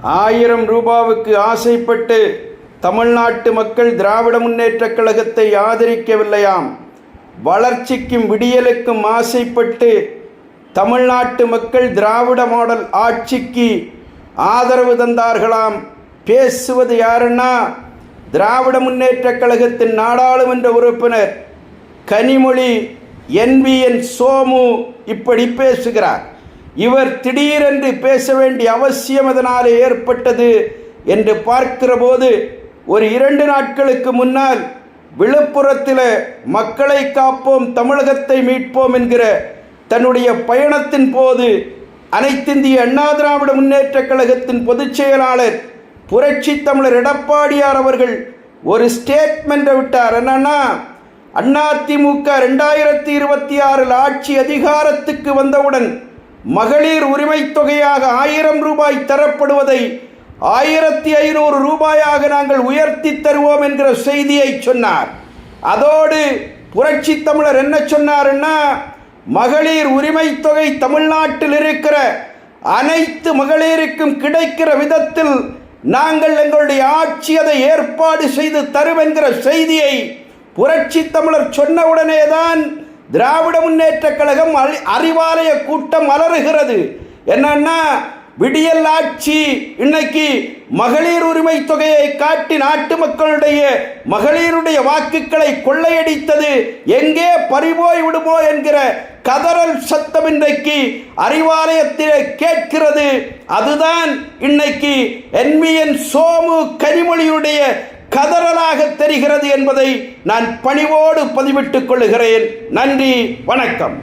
ஆயிரம் ரூபாவுக்கு ஆசைப்பட்டு தமிழ்நாட்டு மக்கள் திராவிட முன்னேற்றக் கழகத்தை ஆதரிக்கவில்லையாம். வளர்ச்சிக்கும் விடியலுக்கும் ஆசைப்பட்டு தமிழ்நாட்டு மக்கள் திராவிட மாடல் ஆட்சிக்கு ஆதரவு தந்தார்களாம். பேசுவது யாருன்னா திராவிட முன்னேற்றக் கழகத்தின் நாடாளுமன்ற உறுப்பினர் கனிமொழி என்பிஎன் சோமு இப்படி பேசுகிறார். இவர் திடீரென்று பேச வேண்டிய அவசியம் அதனால் ஏற்பட்டது என்று பார்க்கிற போது ஒரு இரண்டு நாட்களுக்கு முன்னால் விழுப்புரத்தில் மக்களை காப்போம் தமிழகத்தை மீட்போம் என்கிற தன்னுடைய பயணத்தின் போது அனைத்திந்திய அண்ணா திராவிட முன்னேற்றக் கழகத்தின் பொதுச் செயலாளர் புரட்சி தமிழர் எடப்பாடியார் அவர்கள் ஒரு ஸ்டேட்மெண்ட்டை விட்டார். என்னன்னா அதிமுக ரெண்டாயிரத்தி இருபத்தி ஆறில் ஆட்சி அதிகாரத்துக்கு வந்தவுடன் மகளிர் உரிமைத் தொகையாக ஆயிரம் ரூபாய் தரப்படுவதை ஆயிரத்தி ஐநூறு ரூபாயாக நாங்கள் உயர்த்தி தருவோம் என்கிற செய்தியை சொன்னார். அதோடு புரட்சி தமிழர் என்ன சொன்னாருன்னா மகளிர் உரிமைத் தொகை தமிழ்நாட்டில் இருக்கிற அனைத்து மகளிருக்கும் கிடைக்கிற விதத்தில் நாங்கள் எங்களுடைய ஆட்சி அதை ஏற்பாடு செய்து தரும் என்கிற செய்தியை புரட்சி தமிழர் சொன்னவுடனே தான் திராவிட முன்னேற்றக் கழகம் அறி- அறிவாலய கூட்டம் அலறுகிறது. என்னன்னா விடியல் ஆட்சி இன்னைக்கு மகளிர் உரிமை தொகையை காட்டி நாட்டு மக்களுடைய மகளிருடைய வாக்குகளை கொள்ளையடித்தது. எங்கே பறிபோய் விடுமோ என்கிற கதறல் சத்தம் இன்றைக்கு அறிவாலயத்திலே கேட்கிறது. அதுதான் இன்னைக்கு என்மிஎன் சோமு கனிமொழியுடைய கதறலாக தெரிகிறது என்பதை நான் பணிவோடு பதிவிட்டுக் கொள்கிறேன் நன்றி வணக்கம்.